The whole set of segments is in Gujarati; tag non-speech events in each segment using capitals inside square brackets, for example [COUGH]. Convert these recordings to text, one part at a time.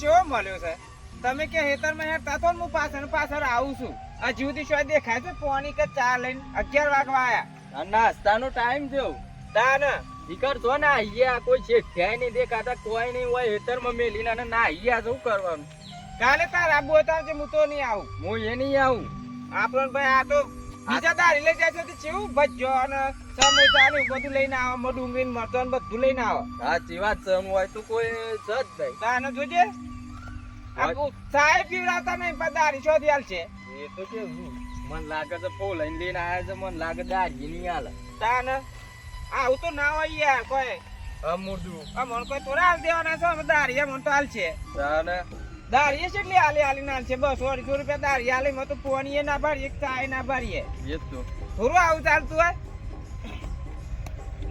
ઘરધાની મળ્યો છે. તમે કે હેતરમાં હેઠતા તો ને હું પાછળ પાછળ આવું છું. આ જુદી શોય દેખાય છે પોણી કે ચા લઈને અગિયાર વાગવા આયા. નાસ્તાનો ટાઈમ થયો તા ને ઈકર જો ને અહીંયા કોઈ ક્યાંય નહીં દેખાતા કોઈ નહીં હોય હેતરમાં મેલીને અને ના અહીંયા શું કરવાનું? કાલે તાર આબુ હતા જે હું તો નહીં આવું? હું એ નહીં આવું. આપણને ભાઈ આ તો બીજા દારી લઈ જાય છે તો કેવું ભજ્જો અને સમોસા ને બધું લઈને આવો માં ડુંગળી મરચાં ને બધું લઈને આવો. સાચી વાત છે હું હોય તો કોઈ જ નહીં. તાને જોજે. સાહેબ પીવડાવતા નહીં પણ દારી શોધી હાલ છે એ તો કે મન લાગે છે ફો લઈને લઈને આવ્યા છે મન લાગે દારી નહીં હાલે તાને આવું તો ના હોય યાર કોઈ. અમુડું. આ મને કોઈ તોરા હાલ દેવાના છે અમે દારી મને તો હાલ છે તાને દારી કેટલી આલી આલી ના છે બસો અઢીસો રૂપિયા દારી હાલી મત પોણીએ ના ભરીએ ચાય ના ભરીએ. થોડું આવું ચાલતું હોય.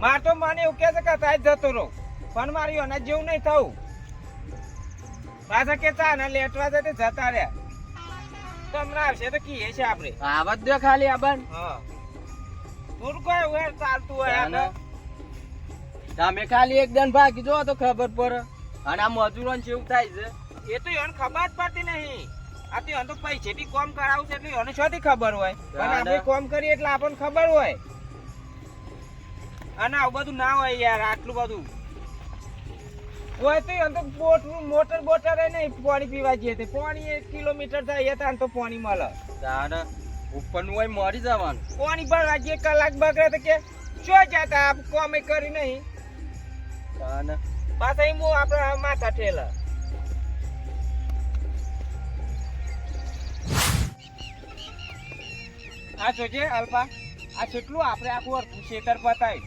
માર તો મને એવું કે છે કે તાય જતો રહો. પણ મારી અનાજ જેવું નહીં થવું. પાછા કે ચા ના લેટવા જતે જતા રહ્યા તમને આવશે તો કીએ છે આપણે. આવત દે ખાલી આબાન હા. થોડું કોઈ એવું ચાલતું હોય. તમે ખાલી એક દન ભાગી જો તો ખબર પડે. અને આ મજૂરોને જેવું થાય છે. એ તો એને ખબર જ પડતી નહીં. આ તો તો પૈસેથી કોમ કરાવું છે એટલે એને શોથી ખબર હોય. અને આપણે કોમ કરીએ એટલે આપણને ખબર હોય. અને આવું બધું ના હોય યાર આટલું બધું. હોય તો એમ તો બોટ- મોટર બોટર નહીં પાણી પીવા જઈએ તે. પાણી એક કિલોમીટર થાય ત્યાં તો પાણી મળે. તાને ઉપરનું હોય મરી જવાનું. પાણી પણ આજે કલાક બગડે તો કે શું જતા આપ કોમે કરી નહીં? તાને પાછા એમ આપણા માથા ઠેલા. આ જોજે અલ્પા આ કેટલું આપણે આખું અર્થું ખેતર પતાય.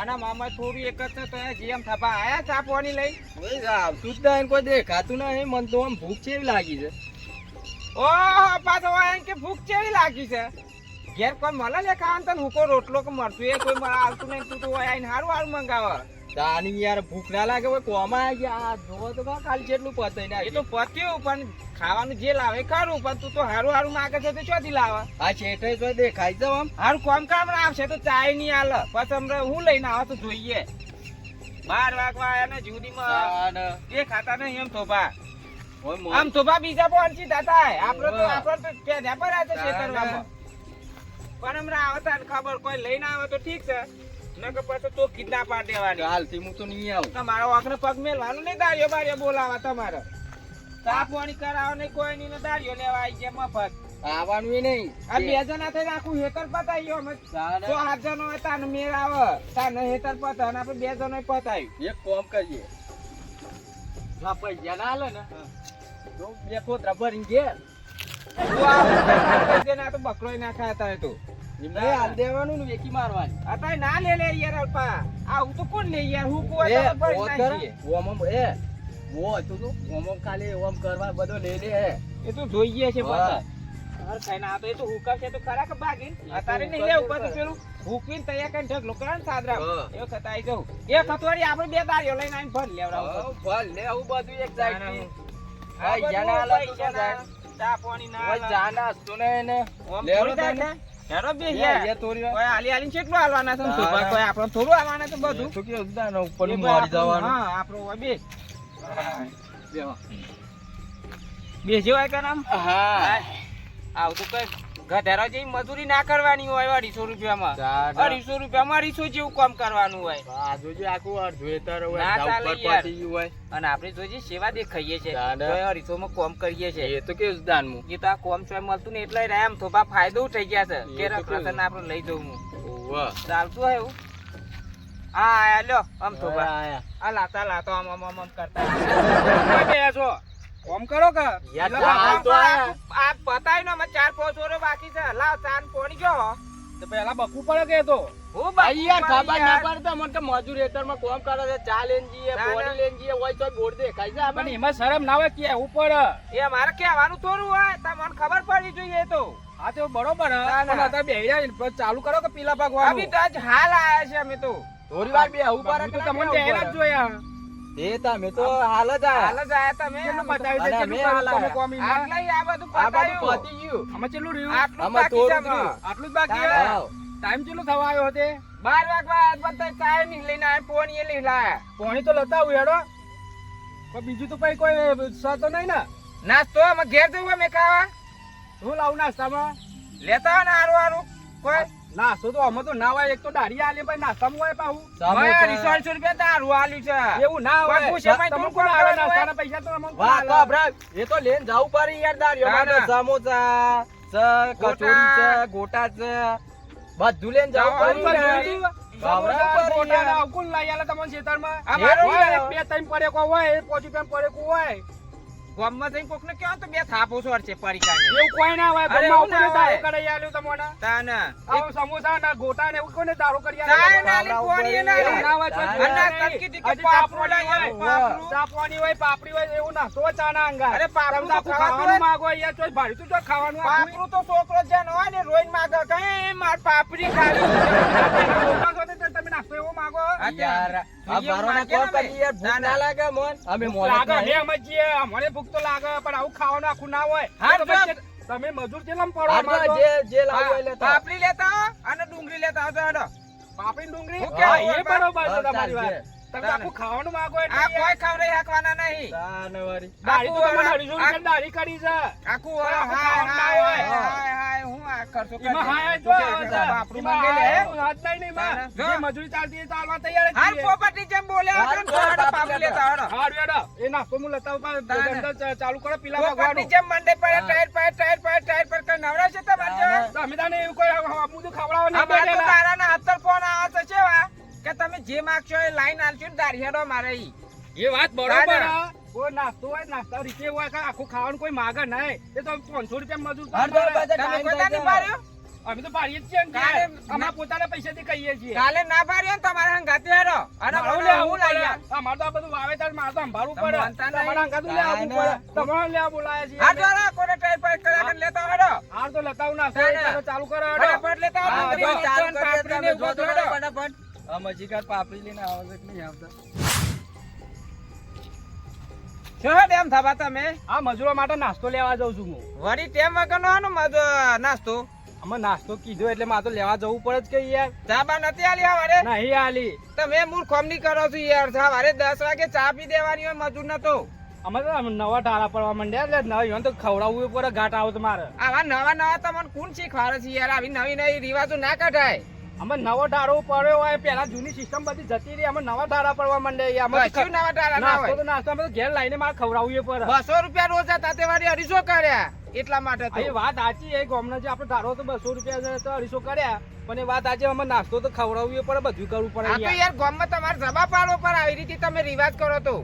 અને મામા થોડું એક જ તો જેમ થપા આયા ચા પાણી લઈ. આવતું જ નહીં કોઈ દેખાતું નહીં મન તો આમ ભૂખ કેવી લાગી છે. ઓ પાછો એમ કે ભૂખ કેવી લાગી છે. ઘેર કોઈ મળે લે ખાવાનું? તને હુકો રોટલો કે મળતું એ કોઈ મળે? આવતું નહીં તું તો આઈને સારું હારું મંગાવે. દાની યાર ભૂખ ના લાગે કોઈ કોમાં આવી ગયા? આ જોવો તો ખાલી જેટલું પતાઈ એ તો પત્યું પણ ખાવાનું જે લાવે ખરું પણ તું તો હારું હારું માગે છે તો ચોથી લાવે. આ શેઠે તો દેખાય છે આમ. હારું કોમ કામ આવશે તો ચાય નહીં હાલ પછી હમણાં હું લઈને આવો તો જોઈએ. બાર વાગવા આવ્યા ને જુદીમાં. એ ખાતા નહીં એમ થોભા. આમ થોભા બીજા પણ સીધા થાય આપણે તો આપડે તો ત્યાં પર આવે છે. ખેતરમાં પણ હમણાં આવતા ને ખબર કોઈ લઈને આવે તો ઠીક છે. નકર પછી તો કિડના પાડ દેવાની. હાલથી હું તો નહીં આવું. તમારો વાંકને પગ મેલવાનું નહીં દાળીઓ બાળીઓ બોલાવા તમારે. ચા પાણી કરાવો નહીં કોઈ નહીં ને લેવા આવી ગયા મફત. આવવાનું ય નહીં. આ બે જણા થઈને આખું હેતર પતાવ્યું અમે. તો આઠ જણો હોય તાને મેળ આવે. તાને હેતર પતા અને આપણે બે જણો પતાવ્યું એક કોમ કરીએ. જો પૈસા ના હાલે ને તો બે કોતરા ભરીને ઘેર. તું આ જેને આ તો બકરોય ના ખાતા હોય તો. એમને હાલ દેવાનું ને વેકી મારવાની. અત્યારે ના લે લે યાર અલ્પા. આવું તો કોણ લે યાર? હું કોઈ એ. વો હતું તો ઓમમ ખાલી ઓમ કરવા બધો લે લે એ તો જોઈએ છે પાછા. હાર ખાઈને આ તો એ તો હુકર છે તો ખરા કે બાગીન અત્યારે નહીં લેવું પછી પેલું હુકવીને તૈયાર કરીને ઢગલો કરે સાદરા એ વખત આવી જવું એ ખતવાડી આપણે બે દાળીઓ લઈને આવીને ભરી લેવડાવું હવ, લે આવું બધું એક સાઈડથી આ હા, યાના બધું હાલે તો પૈસા જાય. ના, ચા પાણી ના ઓય જાના હસતો ને લેવડો તને. હેરો બે યાર. લે તોરી વાર. કોઈ હાલી કેટલું હાલવાના છે સુભા? કોઈ આપણને થોડું આવવાના છે બધું? તો ઉપર જવાનું. હા આપણું બે. બેહો. હોય કે નામ હા. આવું તો કઈ. ગધેરો જેવી મજૂરી ના કરવાની હોય અઢીસો રૂપિયામાં. અઢીસો રૂપિયામાં અઢીસો જેવું કામ કરવાનું હોય. આ જોજે આખું અડધું હેતર હોય, ના ચાલે. અને આપણે જોઈએ સેવા દેખાઈએ છે. અઢીસો માં કોમ કરીએ છે. એ તો કેવું દાનમું? એ તો આ કોમ ચોય મળતું ને એટલે એમ થોડા ફાયદો થઈ ગયા છે. કે કેવું? આપણે લઈ જવું. ચાલતું હોય એવું? હા આયા લ્યો આમ થોડા આયા. આ લાતા લાતો આમ આમ આમ આમ કરતા બેસો કોમ કરો કે? યાર, એટલે ચાલ આ- તો આયા. આ ને અમે ચાર પાંચ ઓરો બાકી છે. લાવ ચાર પોણી ગયો. તો પેલા બકવું પડે કે તો? હું આ ખબર ના પડે મને કે મજૂર કોમ કરે છે. ચા હોય તો. એમાં શરમ ના હોય કે ઉપર એ મારે કહેવાનું થોડું હોય. તમને ખબર પડી જોઈએ તો. હા તો બરોબર પણ અત્યારે બેહી જાય ચાલુ કરો કે પીલા તો આજ હાલ આયા છે અમે તો. થોડી વાર બે આવું તો તમને બે જ જોયા. એ તમે તો હાલ જ આયા. હાલ જ આયા તમે કેટલું બતાવી દે કેટલું હાલ તમે કોમી કોમીમાં? આ બધું આ બધું પતાયું. પતી ગયું. અમે કેટલું રહ્યું? આટલું બાકી છે. આટલું જ બાકી છે? ટાઈમ કેટલો થવા આવ્યો હતો બાર વાગવા આજ બધા ચાયની લઈને આ પોણી લઈ લાયા. પોણી તો લતા હેડો. પણ બીજું તો કઈ કોઈ સાતો નહીં ને. નાસ્તો અમે ઘેર જવું અમે કાવા શું લાવું નાસ્તામાં? લેતા આવો ને હારું હારું. કોઈ? નાસ્તો તો અમે તો ના હોય એક તો દાઢી આલે ભાઈ નાસ્તામાં હોય પાહુ સમોસા. અઢીસો રૂપિયા દારૂ આલ્યું છે. એવું ના હોય. પૂછે ભાઈ તમને તું કોણ આવે નાસ્તાના પૈસા તો અમને વાહ તો ભરા, એ તો લેન જાવું પડે યાર દાળીઓ. ના, માટે. સમોસા છે કચોરી છે ગોટા છે. બધું લેન જાવું પડે પડે ગોટા ને યાર. આવું આલે તમને ખેતરમાં? બે ત્રણ પડેકો હોય પાંચ રૂપિયા પડેકો હોય. ગામમાં જઈને કોકને કહેવાનું તો બે થાપો સોરશે પરીક્ષાને. એવું કોઈ ના હોય અરે ગમે એવું ના કોને દારૂ કરી આલ્યો તમને તાને. આવું સમોસા ના ગોટા ને એવું કોને દારૂ કરી આલ્યો આલ્યું ના કોણી ના. ના હોય તો ચાય જોયું ના. નહીં. કીધી કે હજી પાપડું હોય, પાપડું. હોય પાપડી હોય એવું નાસ્તો તો ચાના અંગા અરે પાપડું તો ખાવાનું. માંગો યાર ચોય ભાડી તું તો ખાવાનું? પાપડું તો છોકરો જ્યાં હોય ને રોઈને માગે કઈ માર પાપડી ખાવી તો [LAUGHS] નાસ્તો એવો માંગો? યાર, આ જોઈએ બારોના માગે ને કોમ કરી યાર, ભૂખ ના. લાગે મોન? અમે લાગે તો લાગે પણ આવું ખાવાનું આખું ના હોય. હા, તમે મજૂર પડો તો? જે જે લેતા પાપડી લેતા અને ડુંગળી લેતા આવજો હેડો. પાપડી ડુંગળી? એ બરોબર છે તમારી વાત. તમે આખું ખાવાનું માંગો એટલે આ કોઈ હાંકવાના નહીં. તો કરી છે. આખું હાય હાય હાય. હું આ એમાં હાય જો છે. માંગે લે. હાથ નહીં. જે મજૂરી ચાલતી તૈયાર હાલ પોપટી જેમ હેડો. એ લેતા ધંધો ચાલુ કરો પેલા ભગવાનું જેમ મંડે પડે. ટાયર પર ટાયર પર ટાયર પર કઈ નવરાશે તમારે તમે તાને એવું કોઈ ખવડાવવા નહીં અમારે તો અત્તર ફોન આવે છે ચેવા કે તમે જે માગશો એ લાઈન આલશો ને હેડો મારે એ વાત બરોબર કોઈ નાસ્તો હોય નાસ્તા રીતે હોય કે આખું ખાવાનું કોઈ માગે નહીં એ તો પાંચસો રૂપિયા મજૂર? અમે તો પાડીએ છીએ. અમારા પોતાના પૈસાથી કહીએ છીએ કાલે ના પાડીએ ને તમારે હંગાતે હેડો અને હું લે હું લઈ. અમારે તો આ બધું વાવેતર મારે તો સંભાળવું પડે? તમારા અંગાતું લેવું ના, પડે તમારે લે બોલાયા છે હા જોરા કોને ટાઈપ પર કરીને લેતા હેડો હાલ તો લતાવ નાસ્તો ના. ચાલુ કરો હેડો. ફટાફટ લેતા આવો. હા, ડુંગળી, જો, મરચાં, ચાલુ કરો. ફટાફટ. આ મજીકાર પાપડી લઈને આવે છે નહીં આવતા? છો તેમ? આ મજૂરો માટે નાસ્તો લેવા જાઉં છું હું. વળી ટેમ વગરનો આનો નાસ્તો? અમે નાસ્તો કીધો એટલે મારે તો લેવા જવું પડે જ કે યાર. ચાબા નથી આલી હવારે નહીં આલી. તમે મૂર્ખોમની કરો છો યાર. સવારે દસ વાગે ચા પી દેવાની હોય મજૂર નતો અમે તો નવા ટાળા પડવા માંડ્યા એટલે નવા ઈવન તો ખવડાવવું પડે ઘાટ આવો મારે. આવા નવા નવા તમને કોણ શીખવાડે છે યાર? આવી નવી નવી રિવાજો ના કઢાય. અમે નવો ધારો પડ્યો હોય પેલા જૂની સિસ્ટમ બધી જતી રહી અમે નવા ધારા પડવા માંડે અમે નવા ના હોય. તો નાસ્તો અમે ઘેર લાઈને મારે ખવડાવીએ પડે. બસો રૂપિયા રોજ તાતે વાળી અઢીસો કર્યા. એટલા માટે એ વાત સાચી એ ગામનો જે આપણે ધારો તો બસો રૂપિયા તો અઢીસો કર્યા. પણ એ વાત આજે અમે નાસ્તો તો ખવડાવીએ પડે બધું કરવું પડે તો યાર. ગામમાં તમારે જવાબ પાડવો પર આવી રીતે તમે રિવાજ કરો તો.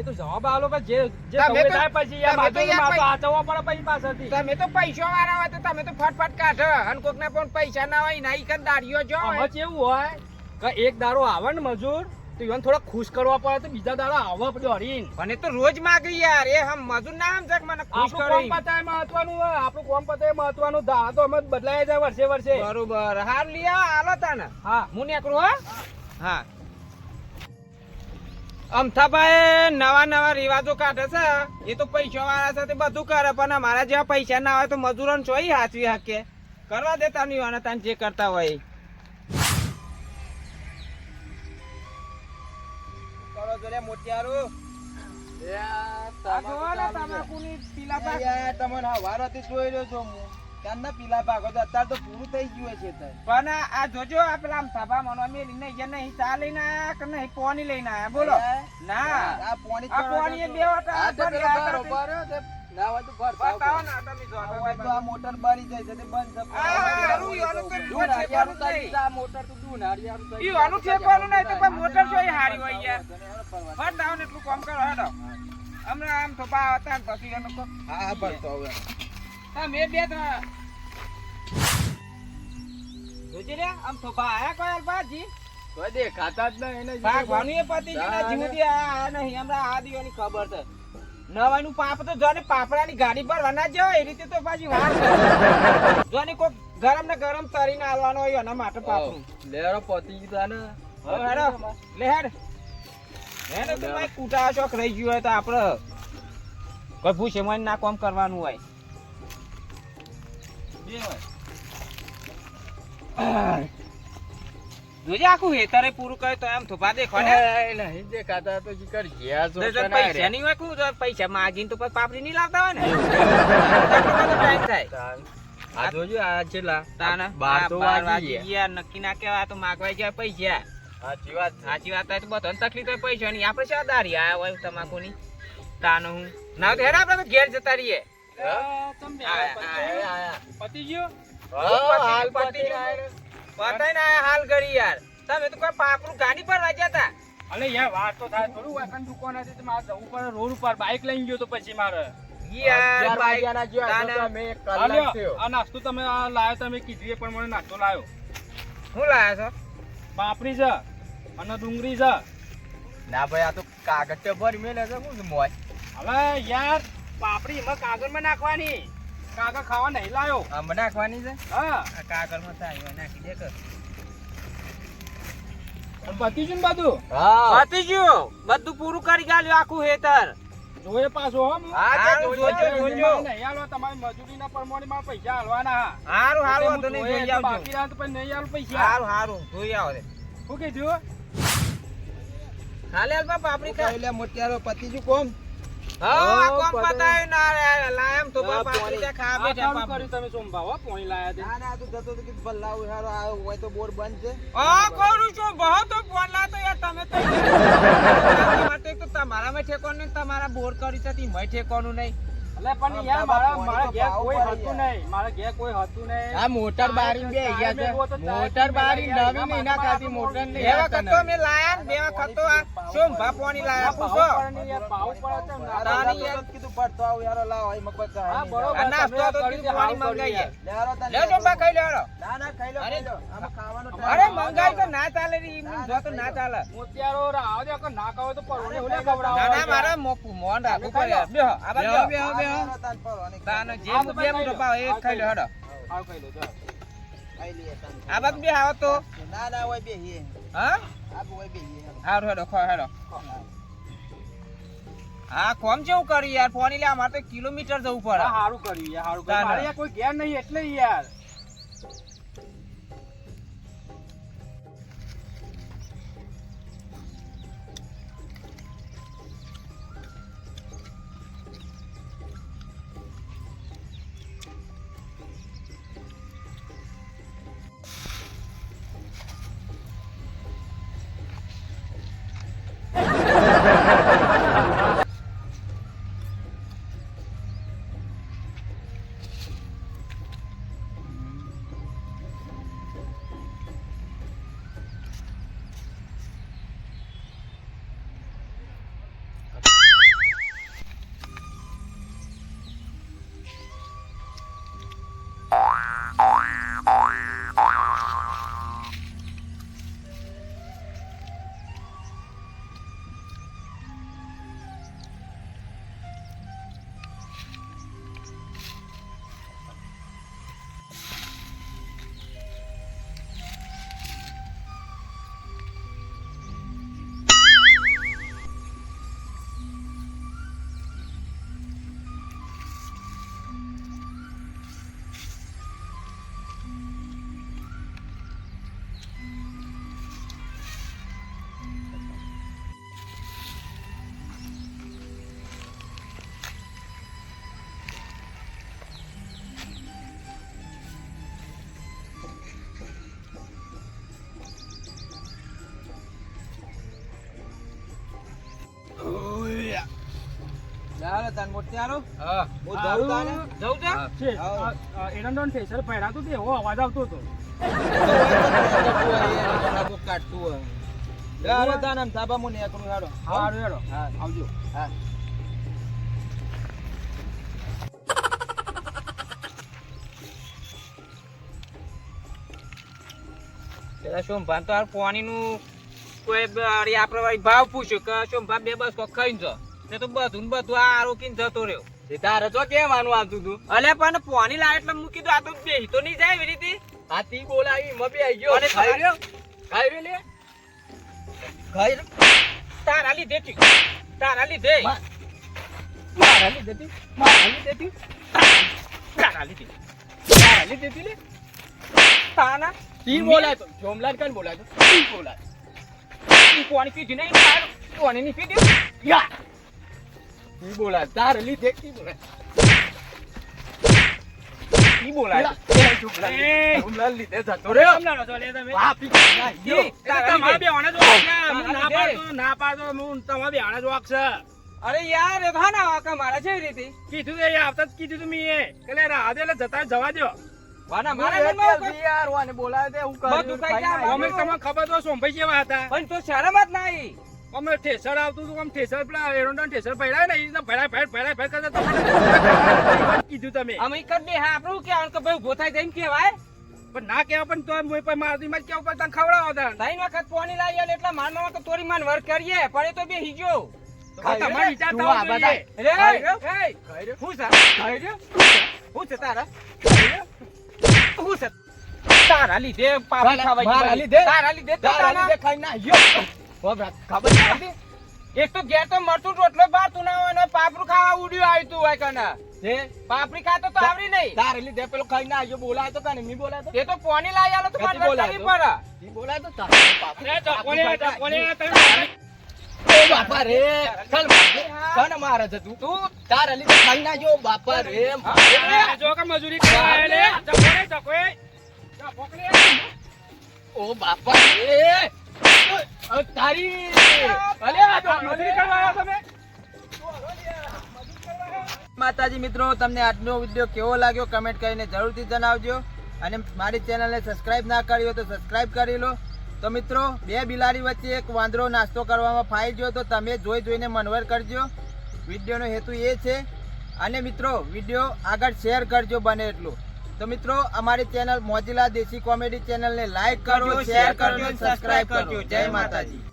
તો જવાબ આલો જે તમે થાય પછી યાર પડે પછી પાછળથી તમે તો પૈસા વાળા હોય તો તમે તો ફટફટ કાઢો. અને કોક ના પણ પૈસા ના હોય ના ઈ દાડીઓ જો. આમાં કેવું હોય કે એક દારો આવે ને મજૂર તો ઈવન થોડા ખુશ કરવા પડે તો બીજા દાડો આવે દોડીને મને તો રોજ માગી યાર. એ હમ મજૂર ના સમજે કે મને ખુશ આપણું કરો. કોમ પતાય મહત્વનું હોય. આપણું કોમ પતાય મહત્વનું. દા તો અમે બદલાય જાય વર્ષે વર્ષે. બરોબર. હાર લિયા હાલો તાને. હા. હું કરું હા. હા. અમથાભાઈ નવા નવા રિવાજો કાઢે છે એ તો પૈસા વાળા છે તે બધું કરે પણ અમારા જેવા પૈસા ના હોય તો મજૂરોને ચોઈ હાચવી હકે કરવા દેતા નહીં હોય તને જે કરતા હોય. કરો મોટિયારું. ને તમાકુ પીલા તમને હવારથી જોઈ રહ્યો છું હું. ક્યારના પીલા ભાગો તો અત્યારે તો પૂરું થઈ ગયું છે પણ આ જોજો આ પેલા આમ સભા મનો નહીં ચા લઈને આયા કે નહીં? પોની લઈને આયા બોલો. ના. આ પોણી આ ચડવા બે વટા હા, તે ભરી પેલો આ ભરો, કરતી. ભરો, તે ના હોય તો ભર, બતાવો ભર. તમે જો તો આ મોટર બળી જાય છે તે બંધ છે. આ હારું, ઈવાનું તો દૂધ હારિયારું ઠેકવાનું આ મોટર તો નહીં તો કોઈ મોટર હારી હોય યાર. એટલું કામ કરો હેડો. હમણાં આમ થોપા હતા પછી એનું કો- હા હા હવે. તમે બે ત્રણ જોજે રે આમ થોપા આયા કોઈ અલ્પાજી કોઈ જ એને પતિ જીવતી આ આ નહીં હમણાં આ દીવાની ખબર છે. નવાનું પાપ તો જો ને પાપડાની ગાડી પર વના જો એ રીતે તો પાછી વાર જો ને કોક ગરમ ને ગરમ તરીને આલવાનો હોય એના માટે પાપનું. લેરો પતી ગયું ને. હેડો લે હેડ. હેડ ભાઈ કૂટા શોખ રહી ગયો હોય તો આપણે. કોઈ પૂછે મને ના કોમ કરવાનું હોય. જોજે આખું હેતરે પૂરું કરે તો એમ થોપા દેખો ને. નહીં દેખાતા તો જીકર જ્યાં જો તો જો ત્યાં પૈસા નહીં હોય કું તો પૈસા માગીને તો પછી પાપડી નહીં લાવતા હોય ને? [LAUGHS] કેટલો થાય. આ જોજો આ છેલ્લા તાના બાર તો વાગી વાગી ગયા. ગયા નક્કી ના કહેવાય તો માગવા ગયા પૈસા. સાચી વાત. સાચી વાત તો બધાને તકલીફ હોય પૈસા ની આપણે શા દારી આયા હોય તમાકુની? તાનો હું. ના તો હેરા આપણે ઘેર જતા રહીએ. પતી આયા, ગયું? આયા. પતી ગયું? હા, હાલ પતી પતી ગયું. આયા. પતાઈ ના હાલ કરી યાર. તમે તો કોઈ પાપડું ગાડી પર વાગ્યા હતા? અલે યાર વાત તો થાય થોડું વાકણ દુકાન હતી તો મારે જવું પડે. રોડ ઉપર બાઇક લઈને ગયો તો પછી મારે. યાર અગિયાર બાઈક વાગ્યાના જો આ તાના- તો તમે એક આ કલાક લ્યો, થયો. આ નાસ્તો તમે આ લાયો તમે કીધું પણ મને નાસ્તો લાયો. શું લાયા છો? પાપડી છે અને ડુંગળી છે. ના ભાઈ આ તો કાગળ ભરી મેલે છે. શું મોય. હવે યાર પાપડી એમાં કાગળમાં નાખવાની. કાગળ ખાવા નહીં લાયો. આમાં નાખવાની છે? હા. આ કાગળમાં થાય નાખી દે કર. અને ને બધું? હા. પતી બધું પૂરું કરી ગાલ્યું આખું હેતર. જોયે પાછો હો. હા, જોજો, જોજો, નહીં હાલો તમારી મજૂરીના પ્રમાણે મારે પૈસા હાલવાના. હા. હારું હારું નહીં જોઈ તો બાકી આવજો નહીં હાલું પૈસા. હારું હારું જોઈ આવો રે. શું કીધું? હાલે હાલ બાપ પાપડી ખા. એટલે મોટિયારો પતી કોમ હા આ કોમ પતાય? ના રે લાયમ તો હા, બાપ પાપડી પોણી. ત્યાં ખા આ કામ કર્યું તમે સોમભાવ હો, પોણી લાયા તે. ના ના તું જતો તો હારો આવ્યો હોય તો બોર બંધ છે. હા કરું છું બહુ તો ફોન લાતો યાર તમે તો તમારા માટે તો તમારામાં ઠેકોનું નહીં તમારા બોર કરી છે મય ઠેકોનું નહીં. એટલે પણ યાર મારા મારા ઘેર કોઈ હતું નહીં. મારા ઘેર કોઈ હતું નહીં. આ મોટર બારી બે ગયા છે. મોટર બારી નવી નહીં ના ખાતી મોટર બે વખત તો મેં લાયા ને બે વખત તો આ શું ભાપવાની લાયા પૂછો? તાની યાર. કીધું પડતો આવું યારો લાવો એમાં કોઈ કહે હા, બરોબર. નાસ્તો તો કીધું પાણી મંગાઈએ. લે તને લે બા ખાઈ લે ના ના ખાઈ લો અરે, ખાઈ ખાવાનો અરે મંગાઈ તો ના ચાલે રે એમ જો તો ના ચાલે. મોતિયારો રાવ દે કે ના કહો તો પરોને ઓલે ખવડાવો ના ના મારે મોન રાખવું પડે. આ. તાન જે આ તો બે ખાઈ લો. એ ખાઈ લો હેડો હાવ ખાઈ લો ચાલો. ખાઈ લઈએ તાન. આ બાજુ બે આવો તો ના ના હોય બેહીએ હા આ હોય બેહીએ હારું હેડો ખો હેડો હા કોમ જેવું કર્યું યાર ફોન લે અમારે તો કિલોમીટર જવું પડે સારું કર્યું યાર હારું કર્યું મારે કોઈ ગેર નહીં એટલે યાર તાન હા. હું જાઉં તાને છે. છે. પહેરાતું તે એવો અવાજ આવતો હતો. હા. આવજો. હા. પેલા તો કોઈ આપણે ભાવ પૂછ્યું કે સોમભાન બે બસ ખાઈ ખાઈને જો. તે તો બધું બધું આ રોકીને જતો રહ્યો. તે તારે તો કેવાનું આવતું તું? અલે પણ પાણી લાવે એટલે મૂકી દો. આ તો બેહી તો નહીં જાય એવી રીતે. આ તી બોલાવી મબી આઈ ગયો. અને ખાઈ રહ્યો ખાઈ રહ્યો લે. ખાઈ તારા લીધે થી તારા લીધે. મારા લીધે તી. મારા લીધે તી. તારા લીધે. મારા લીધે તી લે. તાના. તી બોલાય તો. જોમલાલ કન બોલાય તો. તી બોલાય. ઈ પોણી પીધી નહીં તારની પીધી? યા! તાર લીધે ઈ ઈ. હું ના વાંક મારા છે રીતે. કીધું એ આવતા જ કીધું તું એ. કે રાહ દે એટલે જતા જવા દો વાના મારે મનમાં યાર વાને બોલાવે તે હું તમને ખબર તો સોંભાઈ જેવા હતા. પણ તો શરમ જ નહીં અમે ઠેસર આવતું હતું આમ ઠેસર પેલા એરોડા ઠેસર પહેરાય ને એ ભરાય ભરાય ભરાય ભરાય કરતા તમને કીધું તમે. અમે કરી દે હા આપણું કે કે ભાઈ ઊભો થાય જઈને કહેવાય. પણ ના કહેવા પણ તો મોય પર મારતી માં કેવું કરતા તને ખવડાવો તા ત્રણ વખત પોણી લાવી આલે એટલે માર મામા તો તોરી માન વર્ક કરીએ પણ એ તો બે હીજો. તમારે વિચાર થવો આ જોઈએ. રે. હું છે? હું છે તારા? હું છે? તારા લીધે પાપા મારા ગયું. લીધે? તારા લીધે તારા તારા- લીધે ખાઈ ના ખબર નહીં એક તો ઘેર તો મરતું રોટલો બાર તું ના હોય પાપરું ખાવા ઉડ્યું આવ્યું હોય કને. તે પાપડી ખાતો તો આવડી નહીં. તારે લીધે પેલો ખાઈ આવ્યો બોલાય તો કાને મી બોલાય તો? તે તો પોણી લાવી આલો તો ક્યાંથી બોલાય કરવી ઈ બોલાય તો તારે બાપ. રે ચકોલે ચકોલે તમે. ઓ બાપા રે ચાલ મારે. મારે છે તું? તું તારે લીધે ખાઈ ના આવ્યો બાપા રે. જો કે મજૂરી ઓ બાપા રે. માતાજી મિત્રો, તમને આજનો વીડિયો કેવો લાગ્યો કમેન્ટ કરીને જરૂરથી જણાવજો. અને મારી ચેનલને સબસ્ક્રાઇબ ના કરી હોય તો સબસ્ક્રાઇબ કરી લો. તો મિત્રો, બે બિલાડી વચ્ચે એક વાંદરો નાસ્તો કરવામાં ફાઈ ગયો તો તમે જોઈ જોઈને મનવર કરજો. વિડીયોનો હેતુ એ છે. અને મિત્રો, વીડિયો આગળ શેર કરજો બને એટલું. તો મિત્રો અમારી ચેનલ મોજીલા દેશી કોમેડી ચેનલને લાઈક કરો શેર કરજો સબસ્ક્રાઇબ કરજો જય માતાજી.